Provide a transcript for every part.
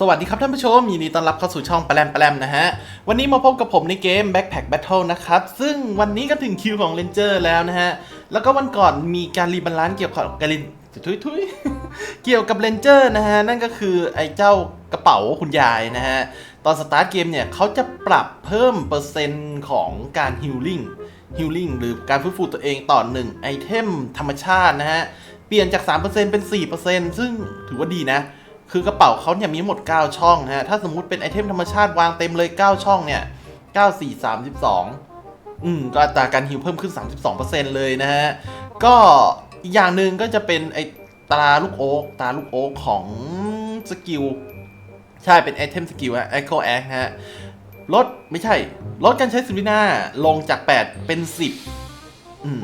สวัสดีครับท่านผู้ชมยินดีต้อนรับเข้าสู่ช่องแปลาแปลาแรมนะฮะ วันนี้มาพบกับผมในเกม Backpack Battle นะครับ ซึ่งวันนี้ก็ถึงคิวของ Ranger แล้วนะฮะ แล้วก็วันก่อนมีการรีบาลานซ์เกี่ยวกับการินทุยทุยเกี่ยวกับ Ranger นะฮะ นั่นก็คือไอ้เจ้ากระเป๋าคุณยายนะฮะ ตอนสตาร์ทเกมเนี่ยเขาจะปรับเพิ่มเปอร์เซ็นต์ของการฮิลลิ่งฮิลลิ่งหรือการฟื้นฟูตัวเองต่อหนึ่งไอเทมธรรมชาตินะฮะ เปลี่ยนจาก 3%เป็น 4%ซึ่งถือว่าดีนะ คือกระเป๋าเขาเนี่ยมีหมด 9 ช่องฮะ ถ้าสมมุติเป็นไอเทมธรรมชาติวางเต็มเลย 9 ช่องเนี่ย 9 4 32 อืม ก็อัตราการฮิวเพิ่มขึ้น 32%เลยนะฮะ ก็อีกอย่างหนึ่งก็จะเป็นไอตาลูกโอ๊กตาลูกโอ๊กของสกิล ใช่เป็นไอเทมสกิลฮะ Echo Act ฮะลดไม่ใช่ ลดการใช้สวิน่าลงจาก 8 เป็น 10 อืม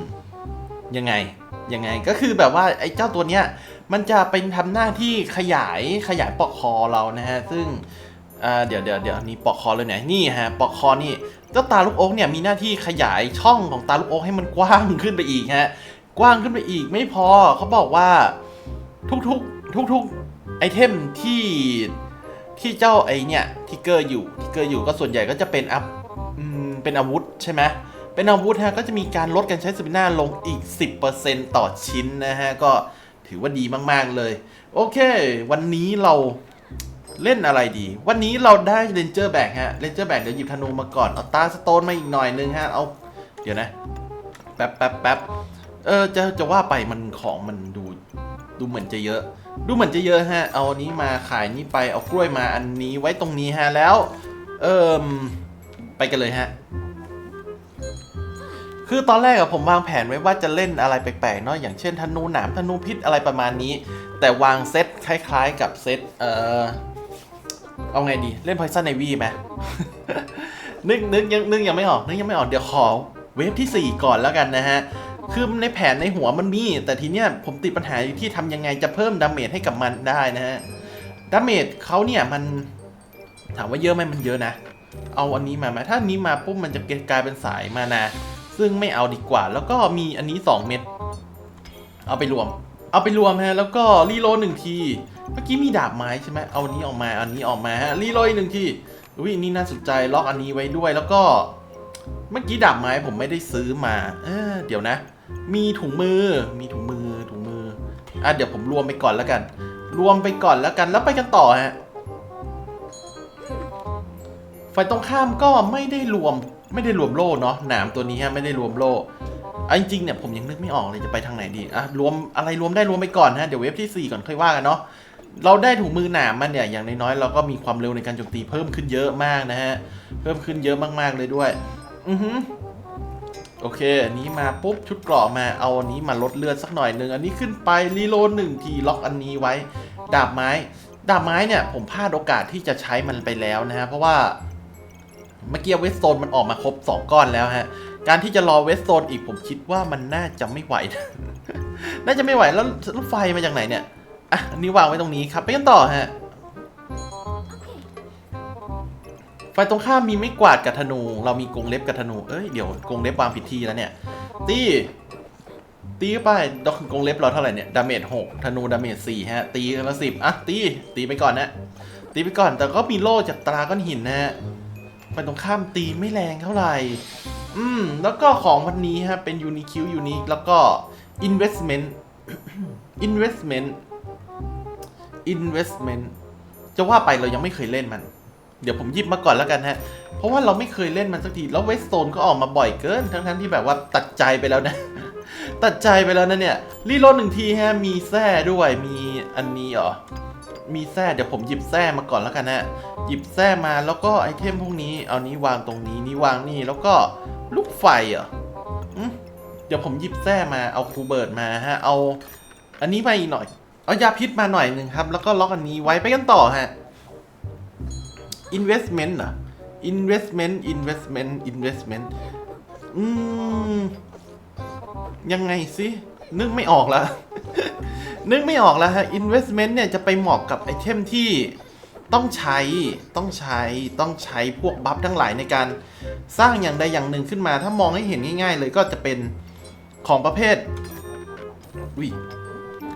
ยังไง ยังไงก็คือแบบว่าไอ้เจ้าตัวเนี้ย มันจะเป็นทำหน้าที่ขยายขยายปลอกคอเรานะฮะ ซึ่งเดี๋ยวเดี๋ยวเดี๋ยวนี่ปลอกคอเลยไหนนี่ฮะปลอกคอนี่เจ้าตาลูกโอ๊กเนี่ยมีหน้าที่ขยายช่องของตาลูกโอ๊กให้มันกว้างขึ้นไปอีกฮะ กว้างขึ้นไปอีกไม่พอเขาบอกว่าทุกๆทุกๆไอเทมที่ที่เจ้าไอเนี่ยทิกเกอร์อยู่ทิกเกอร์อยู่ก็ส่วนใหญ่ก็จะเป็นอัพเป็นอาวุธใช่ไหมเป็นอาวุธฮะก็จะมีการลดการใช้สปิน่าลงอีก 10%ต่อชิ้นนะฮะก็ ถือว่าดีมากๆเลย โอเค วันนี้เราเล่นอะไรดี วันนี้เราได้เรนเจอร์แบกฮะเรนเจอร์แบกเดี๋ยวหยิบธนูมาก่อน เอาตาสโตนมาอีกหน่อยนึงฮะ เอา เดี๋ยวนะ แป๊บแป๊บแป๊บเออจะจะว่าไปมันของมันดูดูเหมือนจะเยอะ ดูเหมือนจะเยอะฮะ เอาอันนี้มาขายนี่ไป เอากล้วยมาอันนี้ไว้ตรงนี้ฮะ แล้ว เอิมไปกันเลยฮะ คือตอนแรกอะผมวางแผนไว้ว่าจะเล่นอะไรแปลกๆเนาะอย่างเช่นธนูหนามธนูพิษอะไรประมาณนี้ แต่วางเซตคล้ายๆ กับเซตเออเอาไงดีเล่น Poison Ivy ไหมนึกนึกยังนึกยังไม่ออกนึกยังไม่ออกเดี๋ยวขอเวฟที่ 4 ก่อนแล้วกันนะฮะคือในแผนในหัวมันมี แต่ทีเนี้ยผมติดปัญหาอยู่ที่ทำยังไงจะเพิ่มดาเมจให้กับมันได้นะฮะดาเมจเขาเนี่ยมันถามว่าเยอะไหมมันเยอะนะ เอาอันนี้มาไหมถ้าอันนี้มาปุ๊บมันจะกลายเป็นสายมานา ซึ่งไม่เอาดีกว่า แล้วก็มีอันนี้ 2 เม็ดเอาไปรวม เอาไปรวมฮะ แล้วก็รีโลหนึ่งที เมื่อกี้มีดาบไม้ใช่ไหมเอาอันนี้ออกมาอันนี้ออกมาฮะรีโลอีกหนึ่งทีอุ้ยนนี่น่าสนใจล็อกอันนี้ไว้ด้วย แล้วก็เมื่อกี้ดาบไม้ผมไม่ได้ซื้อมาเออเดี๋ยวนะ มีถุงมือมีถุงมือถุงมืออะเดี๋ยวผมรวมไปก่อนแล้วกัน รวมไปก่อนแล้วกันแล้วไปกันต่อฮะฝ่ายตรงข้ามก็ไม่ได้รวม ไม่ได้รวมโล่เนาะหนามตัวนี้ฮะไม่ได้รวมโล่เอาจริงๆเนี่ยผมยังนึกไม่ออกเลยจะไปทางไหนดีอะรวมอะไรรวมได้รวมไปก่อนฮะเดี๋ยวเวฟที่ 4 ก่อนค่อยว่ากันเนาะเราได้ถุงมือหนามมันเนี่ยอย่างน้อยๆเราก็มีความเร็วในการโจมตีเพิ่มขึ้นเยอะมากนะฮะเพิ่มขึ้นเยอะมากๆเลยด้วย อือฮึโอเค อันนี้มาปุ๊บชุดเกราะมาเอาอันนี้มาลดเลือดสักหน่อยหนึ่งอันนี้ขึ้นไปรีโลหนึ่งทีล็อกอันนี้ไว้ ดาบไม้ ดาบไม้เนี่ยผมพลาดโอกาสที่จะใช้มันไปแล้วนะฮะเพราะว่า เมื่อกี้เวสโซนมันออกมาครบ 2 ก้อนแล้วฮะ การที่จะรอเวสโซนอีกผมคิดว่ามันน่าจะไม่ไหว น่าจะไม่ไหวแล้วรถไฟมาจากไหนเนี่ย อะอันนี้วางไว้ตรงนี้ครับไปกันต่อฮะไฟตรงข้ามมีไม่กวาดกับธนู เรามีกรงเล็บกับธนู เอ้ย เดี๋ยวกรงเล็บวางผิดที่แล้วเนี่ย ตี ตีเข้าไปดอกกรงเล็บเราเท่าไหร่เนี่ย ดาเมจหกธนูดาเมจสี่ฮะ ตีกันละสิบอะ ตี ตีไปก่อนนะ ตีไปก่อน แต่ก็มีโล่จากตราก้อนหินนะฮะ ฝ่ายตรงข้ามตีไม่แรงเท่าไหร่ อืม แล้วก็ของวันนี้ฮะ เป็นยูนิคิวยูนิคแล้วก็ investment investment investment จะว่าไปเรายังไม่เคยเล่นมัน เดี๋ยวผมยิบมาก่อนแล้วกันฮะ เพราะว่าเราไม่เคยเล่นมันสักที แล้วเวสโซนก็ออกมาบ่อยเกิน ทั้งๆที่แบบว่าตัดใจไปแล้วนะ ตัดใจไปแล้วนะเนี่ย รีโหลดหนึ่งทีฮะ มีแส้ด้วย มีอันนี้เหรอ มีแส้เดี๋ยวผมหยิบแส้มาก่อนแล้วกันนะ หยิบแส้มาแล้วก็ไอเทมพวกนี้ เอานี้วางตรงนี้นี่วางนี่แล้วก็ลูกไฟเหรอเดี๋ยวผมหยิบแส้มา เอาคูเบิร์ดมาฮะ เอา อันนี้มาอีกหน่อย เอายาพิษมาหน่อยหนึ่งครับ แล้วก็ล็อกอันนี้ไว้ไปกันต่อฮะ investment เหรอ investment investment investment อืม ยังไงสิ นึกไม่ออกล้วนึกไม่ออกแล้วฮะ investment เนี่ยจะไปเหมาะกับไอเทมที่ต้องใช้ ต้องใช้ ต้องใช้พวกบัฟทั้งหลายในการสร้างอย่างใดอย่างหนึ่งขึ้นมา ถ้ามองให้เห็นง่าย ๆ เลยก็จะเป็นของประเภทวิ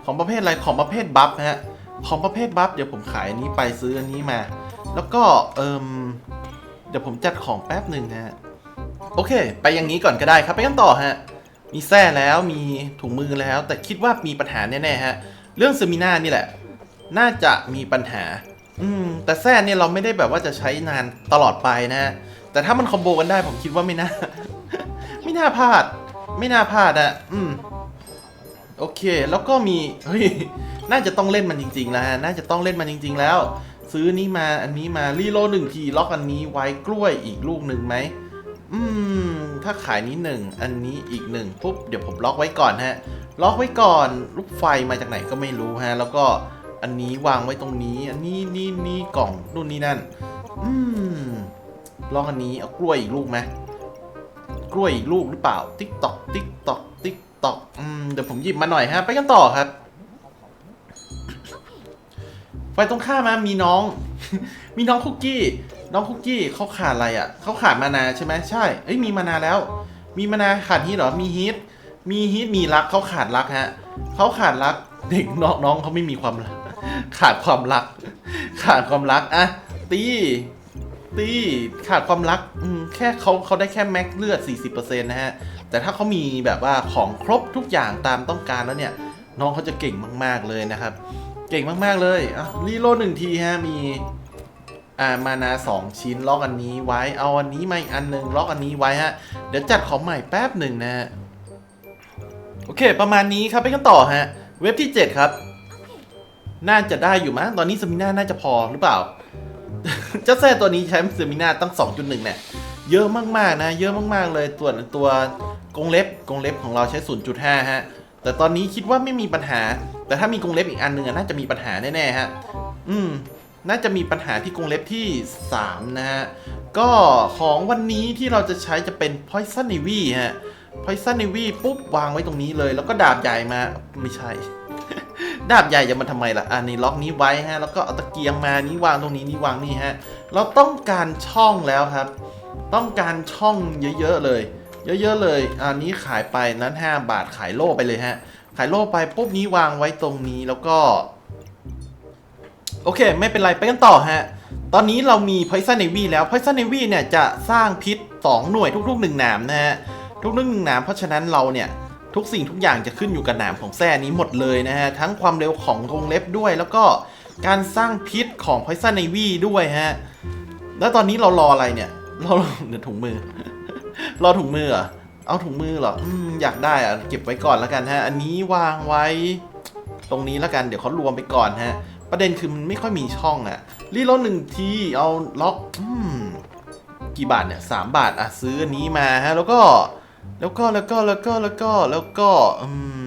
ของประเภทอะไร ของประเภทบัฟฮะ ของประเภทบัฟเดี๋ยวผมขายอันนี้ไปซื้ออันนี้มา แล้วก็เอิมเดี๋ยวผมจัดของแป๊บหนึ่งนะฮะ โอเค ไปอย่างนี้ก่อนก็ได้ครับ ไปกันต่อฮะ มีแส้แล้วมีถุงมือแล้ว แต่คิดว่ามีปัญหาแน่ๆฮะ เรื่องเซมินานี่แหละ น่าจะมีปัญหา อืม แต่แส้เนี่ยเราไม่ได้แบบว่าจะใช้นานตลอดไปนะ แต่ถ้ามันคอมโบกันได้ผมคิดว่าไม่น่า ไม่น่าพลาด ไม่น่าพลาดอะอืม โอเค แล้วก็มี เฮ้ย น่าจะต้องเล่นมันจริงๆแล้วน่าจะต้องเล่นมันจริง ๆ แล้ว ซื้อนี้มา อันนี้มารีโลหนึ่งทีล็อกอันนี้ไว้กล้วยอีกลูกหนึ่งไหม อืม ถ้าขายนี้หนึ่งอันนี้อีกหนึ่งปุ๊บเดี๋ยวผมล็อกไว้ก่อนฮะ ล็อกไว้ก่อนลูกไฟมาจากไหนก็ไม่รู้ฮะ แล้วก็อันนี้วางไว้ตรงนี้ อันนี้นี่นี่กล่องนู่นนี่นั่น อืมลองอันนี้เอากล้วยอีกลูกไหมกล้วยอีกลูกหรือเปล่า ติ๊กตอกติ๊กตอกติ๊กตอกอืมเดี๋ยวผมหยิบมาหน่อยฮะ ไปกันต่อครับไฟตรงข้ามมามีน้อง มีน้องคุกกี้ น้องคุกกี้เขาขาดอะไรอะเขาขาดมานาใช่ไหมใช่เอ้ยมีมานาแล้ว มีมานาขาดฮีทเหรอมีฮีทมีฮีทมีรักเขาขาดรักฮะเขาขาดรักเด็กน้องน้องเขาไม่มีความรัก ขาดความรัก ขาดความรักอะตีตีขาดความรักอืมแค่เขาเขาได้แค่แม็กเลือด 40%นะฮะ แต่ถ้าเขามีแบบว่าของครบทุกอย่างตามต้องการแล้วเนี่ย น้องเขาจะเก่งมาก ๆ เลยนะครับ เก่งมาก ๆ เลยอะรีโลหนึ่งทีฮะมี อ่ามานาสองชิ้นล็อกอันนี้ไว้เอาอันนี้มาอีกอันหนึ่งล็อกอันนี้ไว้ฮะเดี๋ยวจัดของใหม่แป๊บหนึ่งนะฮะโอเค ประมาณนี้ครับไปกันต่อฮะ เว็บที่ 7 ครับ น่าจะได้อยู่มั้งตอนนี้สมิน่าน่าจะพอหรือเปล่าเจ้าแซ่ตัวนี้ใช้สมิน่าตั้ง 2.1เนี่ยเยอะมากๆนะ เยอะมากๆเลยตัวตัวกรงเล็บกรงเล็บของเราใช้ 0.5 ฮะ แต่ตอนนี้คิดว่าไม่มีปัญหา แต่ถ้ามีกรงเล็บอีกอันหนึ่งอน่าจะมีปัญหาแน่ๆฮะ อืม น่าจะมีปัญหาที่กรงเล็บที่ 3 นะฮะ ก็ของวันนี้ที่เราจะใช้จะเป็น Poison Navy ฮะ Poison Navy ปุ๊บ วางไว้ตรงนี้เลย แล้วก็ดาบใหญ่มา ไม่ใช่ ดาบใหญ่จะมาทำไมล่ะ อันนี้ล็อกนี้ไว้ฮะ แล้วก็เอาตะเกียงมา นี้วางตรงนี้ นี่วางนี่ฮะ เราต้องการช่องแล้วครับ ต้องการช่องเยอะๆเลย เยอะๆเลย อันนี้ขายไปนั้น 5 บาทขายโล่ไปเลยฮะ ขายโล่ไปปุ๊บนี้วางไว้ตรงนี้แล้วก็ โอเค ไม่เป็นไรไปกันต่อฮะ ตอนนี้เรามี Poison Navy แล้ว Poison Navy เนี่ยจะสร้างพิษ 2 หน่วยทุกๆ 1 หนามนะฮะ ทุกๆหนึ่งหนามเพราะฉะนั้นเราเนี่ย ทุกสิ่งทุกอย่างจะขึ้นอยู่กับหนามของแส้นี้หมดเลยนะฮะ ทั้งความเร็วของกรงเล็บด้วย แล้วก็การสร้างพิษของ Poison Navy ด้วยฮะ แล้วตอนนี้เรารออะไรเนี่ย เราเดี๋ยวถุงมือ รอถุงมือเหรอเอาถุงมือเหรออืมอยากได้อะเก็บไว้ก่อนแล้วกันฮะ อันนี้วางไว้ ตรงนี้แล้วกัน เดี๋ยวเขารวมไปก่อนฮะ ประเด็นคือมันไม่ค่อยมีช่องอะรีโหลดหนึ่งทีเอาล็อกอืมกี่บาทเนี่ยสามบาทอะซื้ออันนี้มาฮะแล้วก็แล้วก็แล้วก็แล้วก็แล้วก็แล้วก็อืม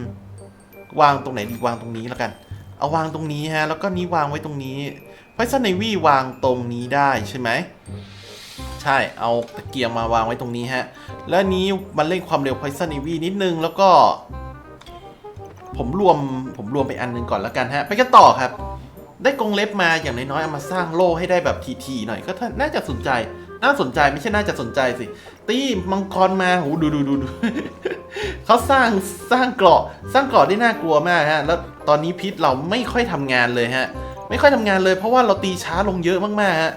วางตรงไหนดีวางตรงนี้แล้วกัน เอาวางตรงนี้ฮะ แล้วก็นี้วางไว้ตรงนี้ไพซันในวี่วางตรงนี้ได้ใช่ไหมใช่เอาตะเกียงมาวางไว้ตรงนี้ฮะ แล้วนี้มันเร่งความเร็ว Poison Navy นิดนึงแล้วก็ ผมรวมผมรวมไปอันหนึงก่อนแล้วกันฮะ ไปกันต่อครับ ได้กรงเล็บมาอย่างน้อยๆเอามาสร้างโล่ให้ได้แบบทีๆหน่อยก็น่าจะสนใจ น่าสนใจไม่ใช่น่าจะสนใจสิ ตีมังกรมาโหดูดูดูดูเขาสร้างสร้างเกราะสร้างเกราะได้น่ากลัวมากฮะ แล้วตอนนี้พิษเราไม่ค่อยทำงานเลยฮะ ไม่ค่อยทำงานเลย เพราะว่าเราตีช้าลงเยอะมากๆฮะ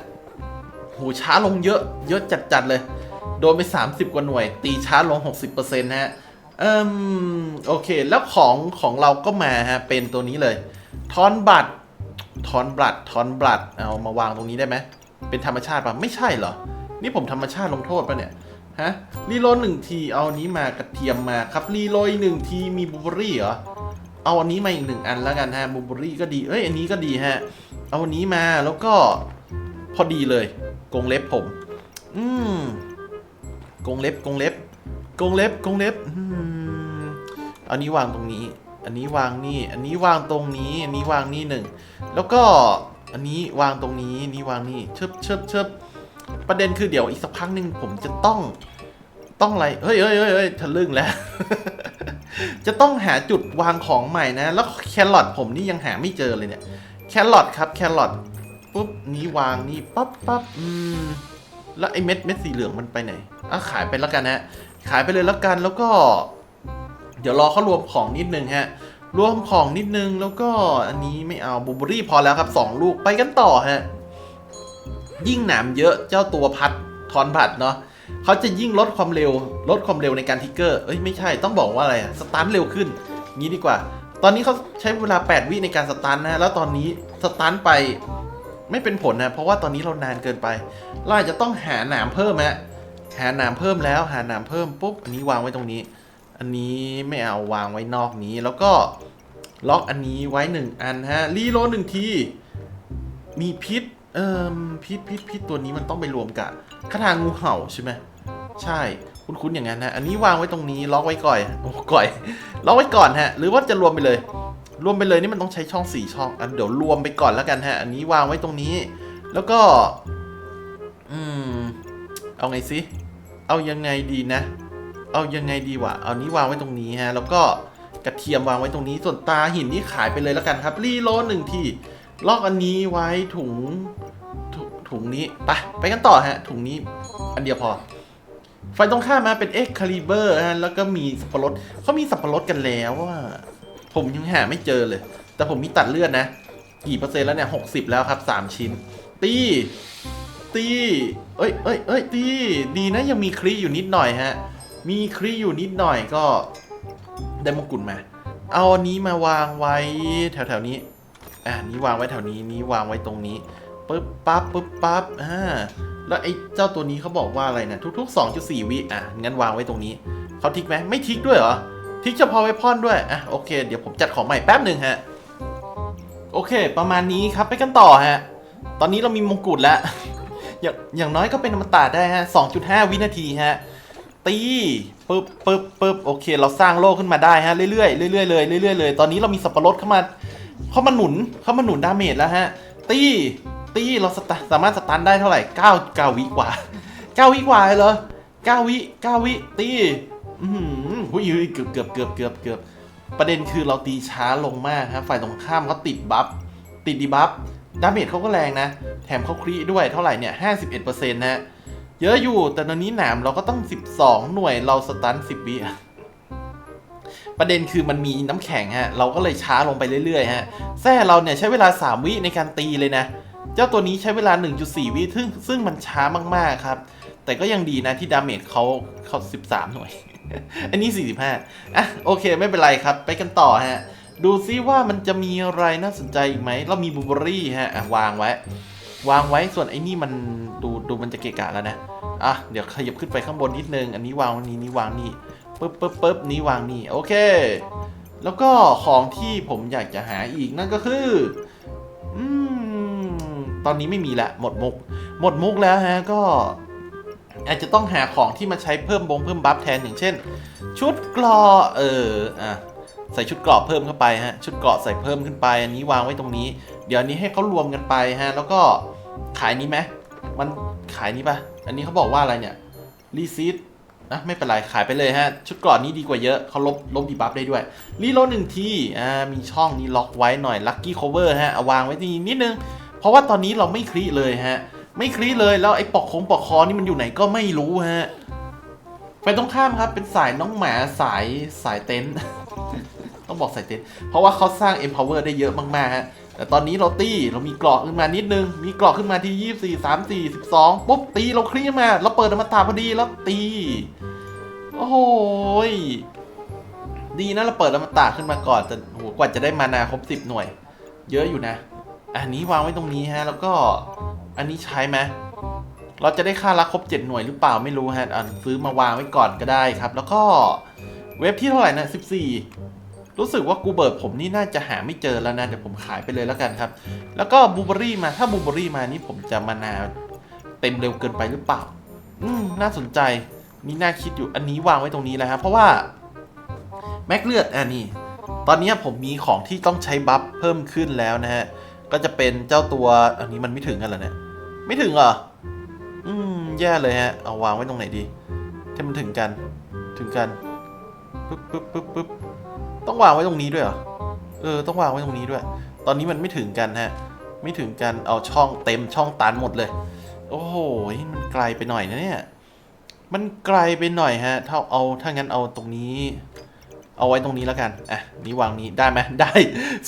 โหช้าลงเยอะ เยอะจัดๆเลย โดนไป 30 กว่าหน่วย ตีช้าลง 60%นะฮะอืมโอเค แล้วของของเราก็มาฮะเป็นตัวนี้เลยทอนบัตร ทอนบลัดทอนบลัดเอามาวางตรงนี้ได้ไหมเป็นธรรมชาติปะไม่ใช่เหรอ นี่ผมธรรมชาติลงโทษปะเนี่ยฮะรีโหลหนึ่งทีเอานี้มากระเทียมมาครับรีโหลหนึ่งทีมีบูเบอรี่เหรอเอาอันนี้มาอีกหนึ่งอันแล้วกันฮะบูเบอรี่ก็ดีเอ้ยอันนี้ก็ดีฮะเอาอันนี้มาแล้วก็พอดีเลยกงเล็บผม อืมกงเล็บกงเล็บกงเล็บกงเล็บอืมอันนี้วางตรงนี้ อันนี้วางนี่ อันนี้วางตรงนี้ อันนี้วางนี่หนึ่ง แล้วก็อันนี้วางตรงนี้ นี้วางนี่เชิบเชิบเชิบประเด็นคือเดี๋ยวอีกสักพักหนึ่งผมจะต้อง ต้องอะไร เฮ้ยเฮ้ยเฮ้ยทะลึ่งแล้ว จะต้องหาจุดวางของใหม่นะ แล้วแครอทผมนี่ยังหาไม่เจอเลยเนี่ย แครอทครับ แครอทปุ๊บ นี้วางนี่ปั๊บปั๊บอืม แล้วไอ้เม็ดเม็ดสีเหลืองมันไปไหนอะขายไปแล้วกันฮะขายไปเลยแล้วกัน แล้วก็ เดี๋ยวรอเขารวมของนิดนึงฮะ รวมของนิดนึงแล้วก็อันนี้ไม่เอาบูเบอรี่พอแล้วครับสองลูกไปกันต่อฮะ ยิ่งหนามเยอะเจ้าตัวพัดทอนผัดเนาะเขาจะยิ่งลดความเร็ว ลดความเร็วในการทิกเกอร์ เอ้ยไม่ใช่ต้องบอกว่าอะไรสตาร์ทเร็วขึ้น งี้ดีกว่า ตอนนี้เขาใช้เวลา 8 วิในการสตาร์ทนะ แล้วตอนนี้สตาร์ทไปไม่เป็นผลนะ เพราะว่าตอนนี้เรานานเกินไป เราอาจจะต้องหาหนามเพิ่มฮะ หาหนามเพิ่มแล้ว หาหนามเพิ่มปุ๊บ อันนี้วางไว้ตรงนี้ อันนี้ไม่เอาวางไว้นอกนี้ แล้วก็ล็อกอันนี้ไว้หนึ่งอันฮะรีโหลดหนึ่งที มีพิษ เอ่มพิษพิษพิษตัวนี้มันต้องไปรวมกับคาถางูเห่าใช่ไหมใช่คุ้นๆอย่างนั้นฮะอันนี้วางไว้ตรงนี้ล็อกไว้ก่อนโอ้ก่อยล็อกไว้ก่อนฮะ หรือว่าจะรวมไปเลย รวมไปเลยนี่มันต้องใช้ช่องสี่ช่องอันเดี๋ยวรวมไปก่อนแล้วกันฮะ อันนี้วางไว้ตรงนี้ แล้วก็ อืม เอาไงสิเอายังไงดีนะ เอายังไงดีวะ เอานี้วางไว้ตรงนี้ฮะ แล้วก็กระเทียมวางไว้ตรงนี้ ส่วนตาหินนี่ขายไปเลยแล้วกันครับ รีโลดหนึ่งที่ลอกอันนี้ไว้ถุงถถุงนี้ ไป ไปกันต่อฮะ ถุงนี้ อันเดียวพอ ไฟตรงข้ามมาเป็น X Caliber ฮะ แล้วก็มีสับปะรดเขามีสับปะรดกันแล้วว่า ผมยังหาไม่เจอเลย แต่ผมมีตัดเลือดนะ กี่เปอร์เซ็นต์แล้วเนี่ยหกสิบแล้วครับสามชิ้น ตีตี เอ้ยเอ้ยเอ้ยตี ดีนะยังมีครีอยู่นิดหน่อยฮะ มีครีอยู่นิดหน่อยก็ได้มงกุฎมา เอาอันนี้มาวางไว้แถวๆนี้ อ่านี้วางไว้แถวนี้ นี้วางไว้ตรงนี้ปึ๊บปั๊บปึ๊บปั๊บ อ่า แล้วไอ้เจ้าตัวนี้เขาบอกว่าอะไรนะทุกๆ 2.4 วิอะ งั้นวางไว้ตรงนี้เขาทิกไหมไม่ทิกด้วยเหรอ ทิกเฉพาะไว้พอนด้วย อะ โอเค เดี๋ยวผมจัดของใหม่แป๊บหนึ่งฮะ โอเค ประมาณนี้ครับ ไปกันต่อฮะ ตอนนี้เรามีมงกุฎแล้ว อย่างอย่างน้อยก็เป็นอมตะได้ฮะ 2.5 วินาทีฮะ ตีปึ๊บปึ๊บปึ๊บโอเค เราสร้างโลกขึ้นมาได้ฮะเรื่อยๆเรื่อยๆเลยเรื่อยๆเลยตอนนี้เรามีสับปะรดเข้ามาเข้ามาหนุนเข้ามาหนุนดาเมจแล้วฮะ ตีตีเราสตาสามารถสตันได้เท่าไหร่เก้าเก้าวิกว่าเก้าวิกว่าเลยเหรอเก้าวิเก้าวิตีอือหือหุ้ยเกือบเกือบเกือบเกือบเกือบประเด็นคือเราตีช้าลงมากฮะฝ่ายตรงข้ามเขาติดบัฟติดดีบัฟดาเมจเขาก็แรงนะ แถมเขาครีด้วยเท่าไหร่เนี่ย51%นะฮะ เยอะอยู่ แต่ตอนนี้หนามเราก็ต้อง 12 หน่วยเราสตัน10วิอะประเด็นคือมันมีน้ำแข็งฮะ เราก็เลยช้าลงไปเรื่อยๆฮะแซ่เราเนี่ยใช้เวลา 3 วิในการตีเลยนะ เจ้าตัวนี้ใช้เวลา 1.4 วิซึ่งซึ่งมันช้ามากๆครับ แต่ก็ยังดีนะที่ดาเมจเขาเขา13 หน่วย อันนี้ 45 อะ โอเคไม่เป็นไรครับ ไปกันต่อฮะ ดูซิว่ามันจะมีอะไรน่าสนใจอีกไหม เรามีบูเบอรี่ฮะวางไว้ วางไว้ส่วนไอ้นี่มันดูดูมันจะเกะกะแล้วนะ อะเดี๋ยวขยับขึ้นไปข้างบนนิดนึง อันนี้วางนี้นี่วางนี่ปึ๊บปึ๊บปึ๊บนี้วางนี่โอเค แล้วก็ของที่ผมอยากจะหาอีกนั่นก็คืออืมตอนนี้ไม่มีละหมดมุก หมดมุกแล้วฮะก็ อาจจะต้องหาของที่มาใช้เพิ่มบงเพิ่มบัฟแทนอย่างเช่น ชุดกรอเอออะใส่ชุดเกราะเพิ่มเข้าไปฮะ ชุดเกราะใส่เพิ่มขึ้นไป อันนี้วางไว้ตรงนี้ เดี๋ยวนี้ให้เขารวมกันไปฮะ แล้วก็ขายนี้ไหมมันขายนี้ปะ อันนี้เขาบอกว่าอะไรเนี่ยรีซีดนะไม่เป็นไร ขายไปเลยฮะ ชุดกราะนี้ดีกว่าเยอะเขาลบลบดีบัฟได้ด้วยรีโหลดหนึ่งทีอ่ามีช่องนี้ล็อกไว้หน่อยลัคกี้ o คเวอร์ฮะเอาวางไว้ที่นิดนึง เพราะว่าตอนนี้เราไม่คลีเลยฮะ ไม่คลีเลยแล้วไอ้ปอกคงปอกคอนี่มันอยู่ไหนก็ไม่รู้ฮะไปตรงข้ามครับเป็นสายน้องหมาสายสายเต็นต้องบอกสายเต็นเพราะว่าเขาสร้าง empower ได้เยอะมากๆฮะ แต่ตอนนี้เราตีเรามีกรอกขึ้นมานิดนึง มีกรอกขึ้นมาที่ 24 34 12 ปุ๊บตีเราคลี่มา เราเปิดอมตะพอดีแล้วตี โอ้โหยดีนะเราเปิดอมตะขึ้นมาก่อนแต่โหกว่าจะได้มานาครบ 10 หน่วย เยอะอยู่นะ อันนี้วางไว้ตรงนี้ฮะ แล้วก็อันนี้ใช้ไหมเราจะได้ค่ารักครบ 7 หน่วยหรือเปล่าไม่รู้ฮะอะซื้อมาวางไว้ก่อนก็ได้ครับ แล้วก็เว็บที่เท่าไหร่นะ14 รู้สึกว่ากูเบิร์ดผมนี่น่าจะหาไม่เจอแล้วนะ เดี๋ยวผมขายไปเลยแล้วกันครับ แล้วก็บูเบอรี่มาถ้าบูเบอรี่มานี่ผมจะมานาเต็มเร็วเกินไปหรือเปล่า อืมน่าสนใจนี่น่าคิดอยู่อันนี้วางไว้ตรงนี้แล้วครับเพราะว่าแม็กเลือดอะนี่ตอนนี้ผมมีของที่ต้องใช้บัฟเพิ่มขึ้นแล้วนะฮะ ก็จะเป็นเจ้าตัวอันนี้มันไม่ถึงกันเหรอเนี่ย ไม่ถึงเหรอ อืม แย่เลยฮะ เอาวางไว้ตรงไหนดีให้มันถึงกัน ถึงกัน ปึ๊บปึ๊บปึ๊บปึ๊บ ต้องวางไว้ตรงนี้ด้วยเหรอ เออ ต้องวางไว้ตรงนี้ด้วย ตอนนี้มันไม่ถึงกันฮะ ไม่ถึงกัน เอาช่องเต็มช่องตันหมดเลย โอ้โห มันไกลไปหน่อยนะเนี่ย มันไกลไปหน่อยฮะ ถ้าเอา ถ้างั้นเอาตรงนี้ เอาไว้ตรงนี้แล้วกัน อะ นี่วางนี้ได้ไหมได้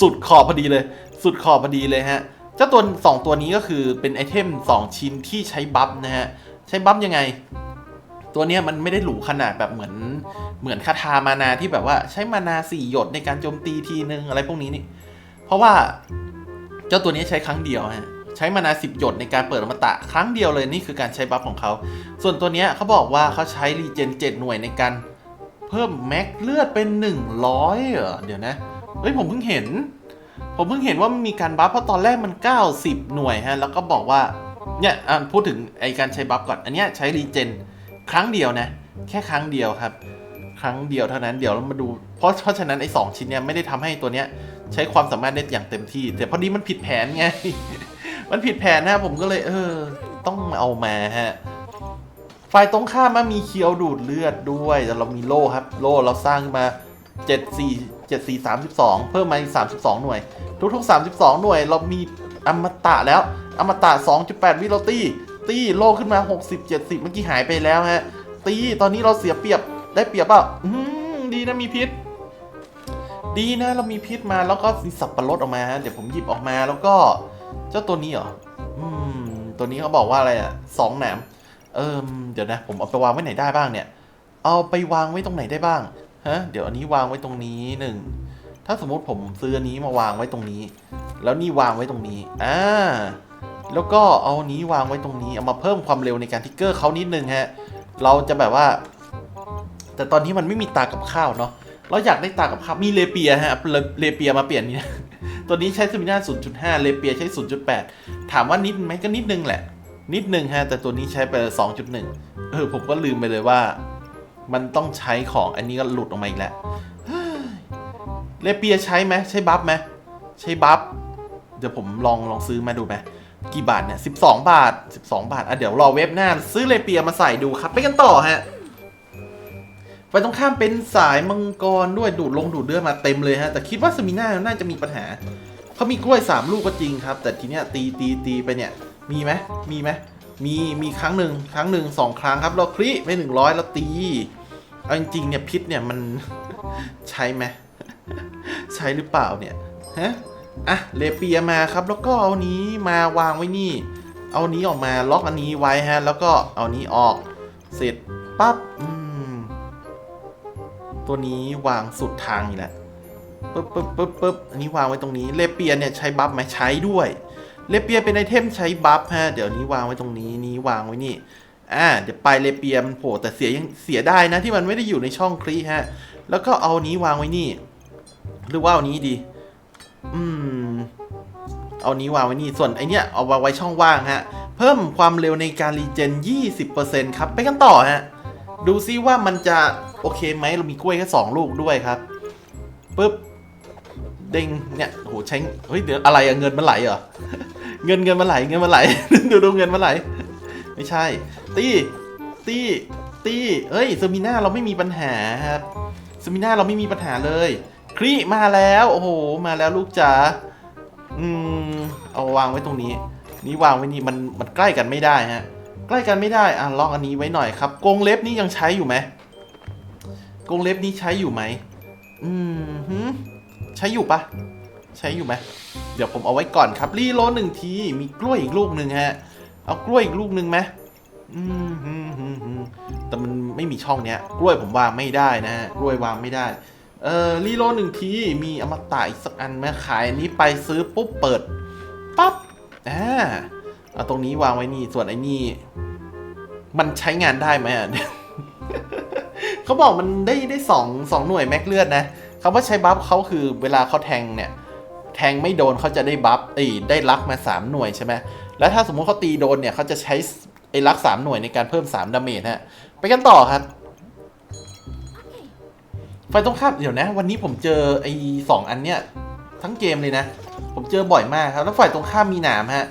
สุดขอบพอดีเลย สุดขอบพอดีเลยฮะ เจ้าตัวสองตัวนี้ก็คือเป็นไอเทมสองชิ้นที่ใช้บัฟนะฮะ ใช้บัฟยังไง ตัวเนี้ยมันไม่ได้หรูขนาดแบบเหมือนเหมือนคาถามานาที่แบบว่าใช้มานาสี่หยดในการโจมตีทีนึงอะไรพวกนี้นี่ เพราะว่าเจ้าตัวนี้ใช้ครั้งเดียวฮะใช้มานาสิบหยดในการเปิดอมตะครั้งเดียวเลยนี่คือการใช้บัฟของเขา ส่วนตัวเนี้ยเขาบอกว่าเขาใช้รีเจนเจ็ดหน่วยในการเพิ่มแม็กเลือดเป็น 100เหรอเดี๋ยวนะเฮ้ยผมเพิ่งเห็น ผมเพิ่งเห็นว่ามันมีการบัฟเพราะตอนแรกมัน 90 หน่วยฮะแล้วก็บอกว่าเนี่ยอะพูดถึงไอการใช้บัฟก่อน อันเนี้ยใช้รีเจน ครั้งเดียวนะ แค่ครั้งเดียวครับ ครั้งเดียวเท่านั้นเดี๋ยวเรามาดูเพราะเพราะฉะนั้นไอ้สองชิ้นเนี้ยไม่ได้ทำให้ตัวเนี้ยใช้ความสามารถได้อย่างเต็มที่ แต่พอดีมันผิดแผนไง มันผิดแผนนะผมก็เลย เออ ต้องเอามาฮะฝ่ายตรงข้ามมันมีเคียวดูดเลือดด้วยแต่เรามีโล่ครับ โล่เราสร้างมา7 4 7 4 32 เพิ่มมาอีก32 หน่วย ทุกๆ 32 หน่วยเรามีอมตะแล้ว อมตะ 2.8 วิโรตี้ ตีโล่ขึ้นมา 60 70 เมื่อกี้หายไปแล้วฮะ ตีตอนนี้เราเสียเปรียบได้เปรียบเปล่าอืมดีนะมีพิษ ดีนะเรามีพิษมาแล้วก็มีสับปะรดออกมาฮะเดี๋ยวผมหยิบออกมาแล้วก็เจ้าตัวนี้เหรออืมตัวนี้เขาบอกว่าอะไรอะสองแหนมเอิมเดี๋ยวนะ ผมเอาไปวางไว้ไหนได้บ้างเนี่ย เอาไปวางไว้ตรงไหนได้บ้างฮะเดี๋ยวอันนี้วางไว้ตรงนี้หนึ่งถ้าสมมติผมซื้ออันนี้มาวางไว้ตรงนี้ แล้วนี่วางไว้ตรงนี้อ่า แล้วก็เอานี้วางไว้ตรงนี้ เอามาเพิ่มความเร็วในการทิกเกอร์เขานิดนึงฮะ เราจะแบบว่า แต่ตอนนี้มันไม่มีตากับข้าวเนาะ เราอยากได้ตากับข้าว มีเลเปียฮะ เลเลเปียมาเปลี่ยนนี่ตัวนี้ใช้สมินา0.5 เลเปียใช้ 0.8 ถามว่านิดไหมก็นิดนึงแหละ นิดนึงฮะ แต่ตัวนี้ใช้ไป 2.1 เออผมก็ลืมไปเลยว่า มันต้องใช้ของอันนี้ก็หลุดออกมาอีกแล้วเฮ้ยเลเปียใช้ไหมใช้บัฟไหมใช้บัฟ เดี๋ยวผมลองลองซื้อมาดูไหม กี่บาทเนี่ย12บาท12บาท อะเดี๋ยวรอเว็บหน้า ซื้อเลเปียมาใส่ดูครับ ไปกันต่อฮะไฟตรงข้ามเป็นสายมังกรด้วยดูดลงดูดเลือดมาเต็มเลยฮะ แต่คิดว่าสมิน่าน่าจะมีปัญหา เขามีกล้วย3ลูกก็จริงครับ แต่ทีเนี้ยตีตีตีไปเนี่ย มีไหมมีไหมมีมีครั้งหนึ่งครั้งหนึ่งสองครั้งครับ เราคลิไปหนึ่งร้อยแล้วตีเอาจริงๆเนี่ยพิษเนี่ยมันใช้ไหมใช้หรือเปล่าเนี่ยฮะ อะเลเปียมาครับ แล้วก็เอานี้มาวางไว้นี่ เอานี้ออกมาล็อกอันนี้ไว้ฮะ แล้วก็เอานี้ออกเสร็จปั๊บอืมตัวนี้วางสุดทางอีกแล้วปึ๊บปึ๊บปึ๊บปึ๊บอันนี้วางไว้ตรงนี้เลเปียเนี่ยใช้บัฟไหมใช้ด้วยเลเปียเป็นไอเทมใช้บัฟฮะเดี๋ยวนี้วางไว้ตรงนี้นี้วางไว้นี่อ่าเดี๋ยวไปเลเปียมันโผล่แต่เสียยังเสียได้นะที่มันไม่ได้อยู่ในช่องคลีฮะ แล้วก็เอานี้วางไว้นี่ หรือว่าเอานี้ดี อืม เอานี้วางไว้นี่ ส่วนไอเนี้ยเอาไว้ช่องว่างฮะ เพิ่มความเร็วในการรีเจน 20%ครับ ไปกันต่อฮะ ดูซิว่ามันจะโอเคไหมเรามีกล้วยแค่สองลูกด้วยครับปึ๊บเด้งเนี่ยโหใช้เฮ้ยเดี๋ยวอะไรอะเงินมันไหลเหรอเงินเงินมันไหลเงินมันไหล ดูดูเงินมันไหล ไม่ใช่ ตีตีตีเฮ้ยเซมิน่าเราไม่มีปัญหาครับเซมิน่าเราไม่มีปัญหาเลย ครีมาแล้ว โอ้โห มาแล้วลูกจ๋า อืม เอาวางไว้ตรงนี้ นี่วางไว้นี่มันมันใกล้กันไม่ได้ฮะ ใกล้กันไม่ได้ อะล็อกอันนี้ไว้หน่อยครับกรงเล็บนี่ยังใช้อยู่ไหมกรงเล็บนี่ใช้อยู่ไหมอืมหืมใช้อยู่ปะ ใช้อยู่ไหม เดี๋ยวผมเอาไว้ก่อนครับ รีโหลหนึ่งที มีกล้วยอีกลูกหนึ่งฮะ เอากล้วยอีกลูกหนึ่งไหมอืมหืมหืมหืมแต่มันไม่มีช่องเนี้ย กล้วยผมวางไม่ได้นะฮะ กล้วยวางไม่ได้ เอ่อรีโลหนึ่งที มีอมตะอีกสักอันไหมขายอันนี้ไปซื้อปุ๊บเปิดปั๊บอ่าเอาตรงนี้วางไว้นี่ ส่วนไอ้นี่ มันใช้งานได้ไหมอะเขาบอกมันได้ได้สองสองหน่วยแม็กเลือดนะคำว่าใช้บัฟเขาคือเวลาเขาแทงเนี่ย แทงไม่โดนเขาจะได้บัฟเอ้ยได้ลักมา 3 หน่วยใช่ไหมแล้วถ้าสมมุติเขาตีโดนเนี่ยเขาจะใช้ไอ้ลัก3หน่วยในการเพิ่ม3ดาเมจฮะไปกันต่อครับ ไฟตรงข้ามเดี๋ยวนะ วันนี้ผมเจอไอ้สองอันเนี้ยทั้งเกมเลยนะ ผมเจอบ่อยมากครับ แล้วฝ่ายตรงข้ามมีหนามฮะ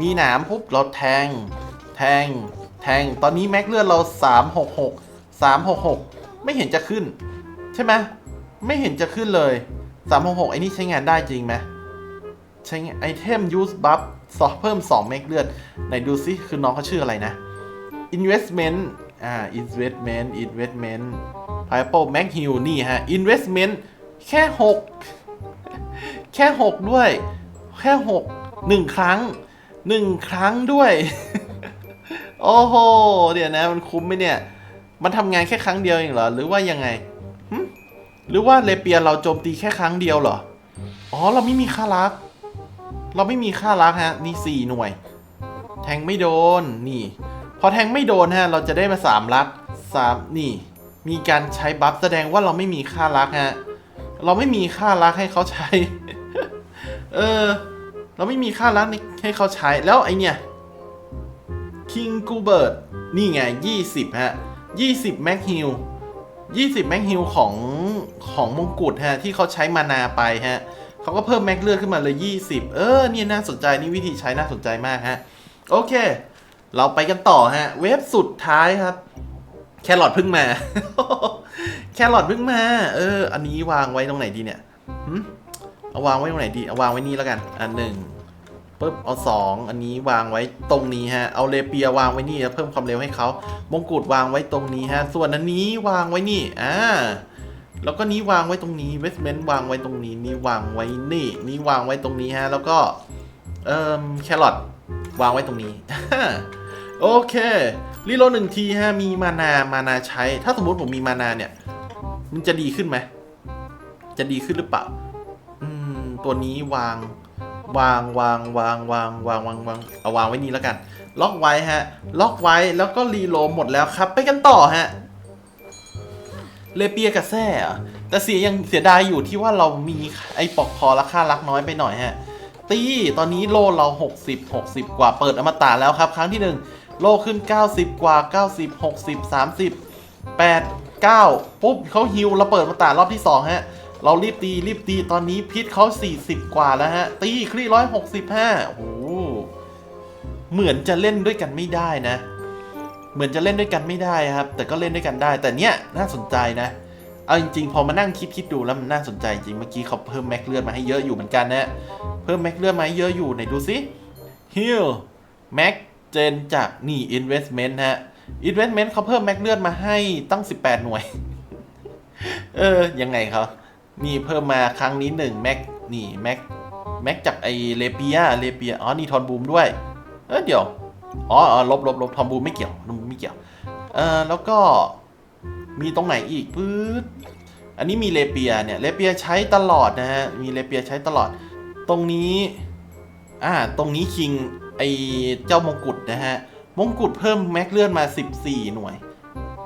มีหนามปุ๊บเราแทง แทง แทง ตอนนี้แม็กเลือดเรา 366 366 ไม่เห็นจะขึ้น ใช่ไหมไม่เห็นจะขึ้นเลย 366 ไอ้นี่ใช้งานได้จริงไหมใช้ไอเทม use buff สอเพิ่ม 2 เม็กเลือด ไหนดูซิคือน้องเขาชื่ออะไรนะ investment อ่า investment investment pineapple mac hill นี่ฮะ investment แค่ 6 แค่ 6 ด้วย แค่ 6 1 ครั้ง 1 ครั้งด้วย โอ้โห เดี๋ยวนะ มันคุ้มไหมเนี่ย มันทำงานแค่ครั้งเดียวเองเหรอ หรือว่ายังไงหรือว่าเลเปียเราโจมตีแค่ครั้งเดียวเหรอ อ๋อ เราไม่มีค่ารัก เราไม่มีค่ารักฮะ นี่สี่หน่วย แทงไม่โดน นี่ อแทงไม่โดนฮะ เราจะได้มาสามรักสามนี่ มีการใช้บัฟแสดงว่าเราไม่มีค่ารักฮะ เราไม่มีค่ารักให้เขาใช้ เออ เราไม่มีค่ารักให้เขาใช้ แล้วไอเนี่ยคิงกูเบิร์ตนี่ไง 20 ฮะ 20 แม็กฮิล20 แม็กฮิลของของมงกุฎฮะ ที่เขาใช้มานาไปฮะเขาก็เพิ่มแม็กเลือดขึ้นมาเลย 20 เออเนี่ยน่าสนใจนี่วิธีใช้น่าสนใจมากฮะ โอเค เราไปกันต่อฮะ เว็บสุดท้ายครับ แครอทเพิ่งมา แครอทเพิ่งมา เออ อันนี้วางไว้ตรงไหนดีเนี่ยเอาวางไว้ตรงไหนดี เอาวางไว้นี่แล้วกัน อันหนึ่งปุ๊บเอาสองอันนี้วางไว้ตรงนี้ฮะ เอาเลเปียวางไว้นี่แล้วเพิ่มความเร็วให้เขามงกุฎวางไว้ตรงนี้ฮะ ส่วนอันนี้วางไว้นี่ อ่า แล้วก็นี้วางไว้ตรงนี้ เวสเมนต์วางไว้ตรงนี้ นี่วางไว้นี่ นี่วางไว้ตรงนี้ฮะ แล้วก็ เอ่อ แครอท วางไว้ตรงนี้ โอเครีโหลดหนึ่งทีฮะมีมานามานาใช้ ถ้าสมมติผมมีมานาเนี่ย มันจะดีขึ้นไหม จะดีขึ้นหรือเปล่าตัวนี้วาง วางวางวางวางวางวางวางเอาวางไว้นี่แล้วกัน ล็อกไว้ฮะ ล็อกไว้แล้วก็รีโหลดหมดแล้วครับ ไปกันต่อฮะเลเปียกับแซ่แต่เสียยังเสียดายอยู่ที่ว่าเรามีไอ้ปอกคอราคารักน้อยไปหน่อยฮะ ตี ตอนนี้โลเรา 60 60 กว่า เปิดอมตะแล้วครับ ครั้งที่ 1 โลขึ้น 90 กว่า 90 60 30 8 9 ปุ๊บเขาฮิวเราเปิดอมตะรอบที่ 2 ฮะ เรารีบตี รีบตี ตอนนี้พิษเขา 40 กว่าแล้วฮะ ตีคลี่165โอ้โหเหมือนจะเล่นด้วยกันไม่ได้นะ เหมือนจะเล่นด้วยกันไม่ได้ครับ แต่ก็เล่นด้วยกันได้ แต่เนี้ยน่าสนใจนะ เอาจริงๆ พอมานั่งคิดคิดดูแล้วมันน่าสนใจจริง เมื่อกี้เขาเพิ่มแม็กเลือดมาให้เยอะอยู่เหมือนกันนะ เพิ่มแม็กเลือดมาให้เยอะอยู่ไหนดูสิฮิลแม็กเจนจากนี่ investment ฮะ investment เขาเพิ่มแม็กเลือดมาให้ตั้ง 18 หน่วย เออ ยังไงเขานี่เพิ่มมาครั้งนี้หนึ่งแม็กนี่แม็กแม็กจากไอเลเปียเลเปียอ๋อนี่ทอนบูมด้วย เออเดี๋ยวอ๋อลบลบลบทอมบูมไม่เกี่ยวทอมบูมไม่เกี่ยว เออแล้วก็ มีตรงไหนอีกปื๊ดอันนี้มีเลเปียเนี่ยเลเปียใช้ตลอดนะฮะมีเลเปียใช้ตลอด ตรงนี้อ่าตรงนี้คิงไอเจ้ามงกุฎนะฮะมงกุฎเพิ่มแม็กเลื่อนมา 14 หน่วย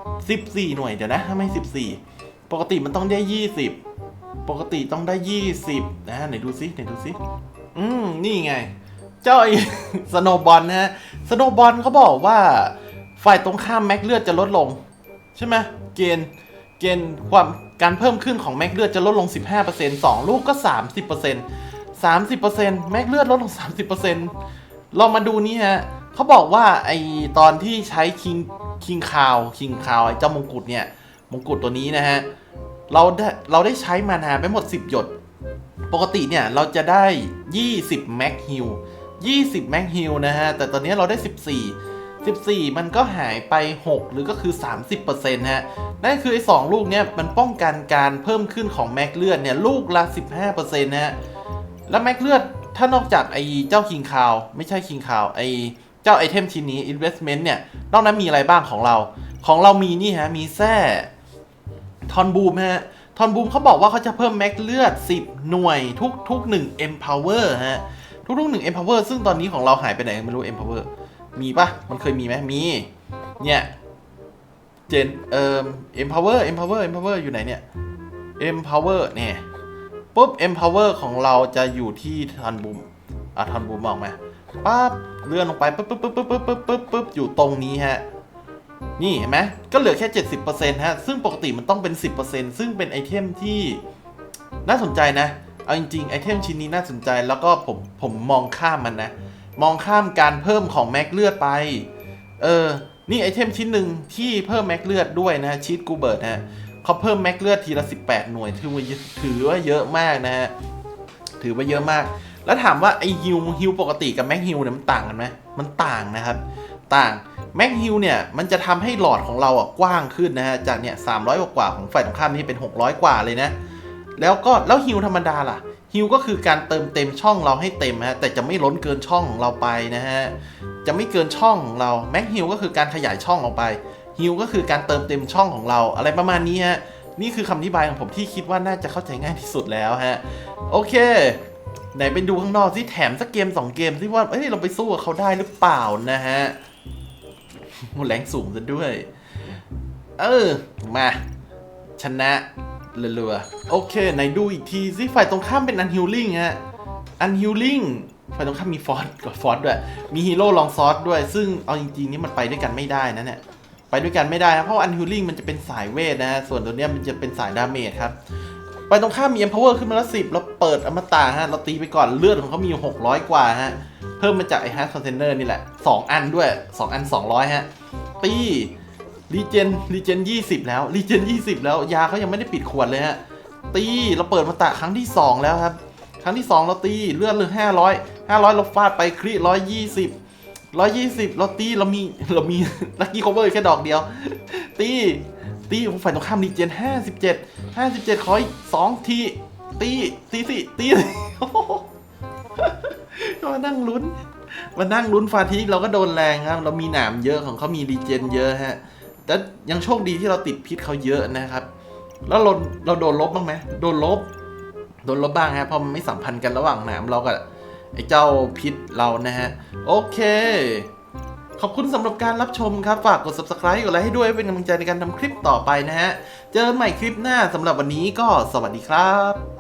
14 หน่วยเดี๋ยวนะถ้ไม่14 ปกติมันต้องได้ 20 ปกติต้องได้ 20นะฮะไหนดูซิไหนดูซิอืมนี่ไง เจ้าไอ้สโนบอลนะฮะสโนบอลเขาบอกว่าฝ่ายตรงข้ามแม็กเลือดจะลดลง ใช่ไหม เกณฑ์เกณฑ์ความการเพิ่มขึ้นของแม็กเลือดจะลดลง 15% 2 ลูกก็ 30% 30%แม็กเลือดลดลง 30%เรามาดูนี่ฮะเขาบอกว่าไอตอนที่ใช้คิงคิงคาวคิงคาวไอเจ้ามงกุฎเนี่ยมงกุฎตัวนี้นะฮะเราได้เราได้ใช้มานาไปหมด 10 หยด ปกติเนี่ยเราจะได้ 20 แม็กฮิล20 แม็กฮิลนะฮะ แต่ตอนนี้เราได้ 14 14 มันก็หายไป 6 หรือก็คือ 30%ฮะ นั่นคือไอ้2ลูกเนี่ยมันป้องกันการเพิ่มขึ้นของแม็กเลือดเนี่ยลูกละ 15%นะฮะ แล้วแม็กเลือดถ้านอกจากไอ้เจ้าคิงคาวไม่ใช่คิงคาวไอ้เจ้าไอเทมชิ้นนี้ investment เนี่ย นอกนั้นมีอะไรบ้างของเรา ของเรามีนี่ฮะ มีแซ่ทอนบูมฮะ ทอนบูมเขาบอกว่าเขาจะเพิ่มแม็กเลือด 10 หน่วยทุกทุก1 empower ฮะ ทุกทุก1 empower ซึ่งตอนนี้ของเราหายไปไหนไม่รู้ empower มีปะมันเคยมีไหมมี เนี่ยเจนเอ่อ empower empower empower อยู่ไหนเนี่ย empower เนี่ยปุ๊บ empower ของเราจะอยู่ที่ทันบุมอะทันบุมออกไหมปั๊บเลื่อนลงไปปุ๊บปุ๊บปุ๊บปุ๊บปุ๊บปุ๊บปุ๊บอยู่ตรงนี้ฮะนี่เห็นไหมก็เหลือแค่ 70%ฮะ ซึ่งปกติมันต้องเป็น 10%ซึ่งเป็นไอเทมที่น่าสนใจนะ เอาจริงๆ ไอเทมชิ้นนี้น่าสนใจแล้วก็ผมผมมองข้ามมันนะ มองข้ามการเพิ่มของแม็กเลือดไป เออ นี่ไอเทมชิ้นหนึ่งที่เพิ่มแม็กเลือดด้วยนะชีตกูเบิร์ดนะฮะเขาเพิ่มแม็กเลือดทีละ 18 หน่วยถือว่าเยถือว่าเยอะมากนะฮะ ถือว่าเยอะมาก แล้วถามว่าไอฮิวฮิวปกติกับแม็กฮิวเนี่ยมันต่างกันไหมมันต่างนะครับ ต่างแม็กฮิลเนี่ยมันจะทำให้หลอดของเราอะกว้างขึ้นนะฮะ จากเนี่ย300กว่าของฝ่ายตรงข้ามนี่เป็น 600 กว่าเลยนะ แล้วก็แล้วฮิลธรรมดาล่ะ ฮิลก็คือการเติมเต็มช่องเราให้เต็มฮะแต่จะไม่ล้นเกินช่องของเราไปนะฮะจะไม่เกินช่องของเราแม็กฮิลก็คือการขยายช่องออกไปฮิลก็คือการเติมเต็มช่องของเราอะไรประมาณนี้ฮะนี่คือคำอธิบายของผมที่คิดว่าน่าจะเข้าใจง่ายที่สุดแล้วฮะโอเค ไหนไปดูข้างนอกสิแถมสักเกม 2 เกมสิว่าเอ้ยเราไปสู้กับเขาได้หรือเปล่านะฮะโหแรงสูงซะด้วย เออมาชนะ เรือโอเคไหนดูอีกทีสิฝ่ายตรงข้ามเป็นอันฮิลลิ่งฮะ อันฮิลลิ่งฝ่ายตรงข้ามมีฟอสกับฟอสด้วย มีฮีโร่ลองซอสด้วย ซึ่งเอาจริงๆนี่มันไปด้วยกันไม่ได้นะเนี่ย ไปด้วยกันไม่ได้นะเพราะอันฮิลลิ่งมันจะเป็นสายเวทนะ ส่วนตัวเนี้ยมันจะเป็นสายดาเมจครับไปตรงข้ามมี empower ขึ้นมาละสิบเราเปิดอมตะฮะ เราตีไปก่อนเลือดของเขามีอยู่600กว่าฮะ เพิ่มมาจากไอ้ hard container นี่แหละ2อันด้วย2อัน200ฮะ ตี รีเจนรีเจน20แล้วรีเจน20แล้วยาเขายังไม่ได้ปิดขวดเลยฮะตีเราเปิดมาตะครั้งที่2แล้วครับ ครั้งที่2เราตีเลือดเหลือ500 500เราฟาดไปครี120 120เราตีเรามีเรามีลักกี้คอเวอร์แค่ดอกเดียว ตีตีผมฝ่ายตรงข้ามรีเจน57 57ขออีกสองทีตีตีสิตีก็มานั่งลุ้นมานั่งลุ้นฟาทิกเราก็โดนแรงครับ เรามีหนามเยอะของเขามีรีเจนเยอะฮะ แต่ยังโชคดีที่เราติดพิษเขาเยอะนะครับ แล้วเราเราโดนลบบ้างไหมโดนลบ โดนลบบ้างฮะเพราะมันไม่สัมพันธ์กันระหว่างหนามเรากับไอ้เจ้าพิษเรานะฮะ โอเค ขอบคุณสำหรับการรับชมครับ ฝากกด subscribe กดไลค์ให้ด้วยเป็นกำลังใจในการทำคลิปต่อไปนะฮะ เจอกันใหม่คลิปหน้าสำหรับวันนี้ก็สวัสดีครับ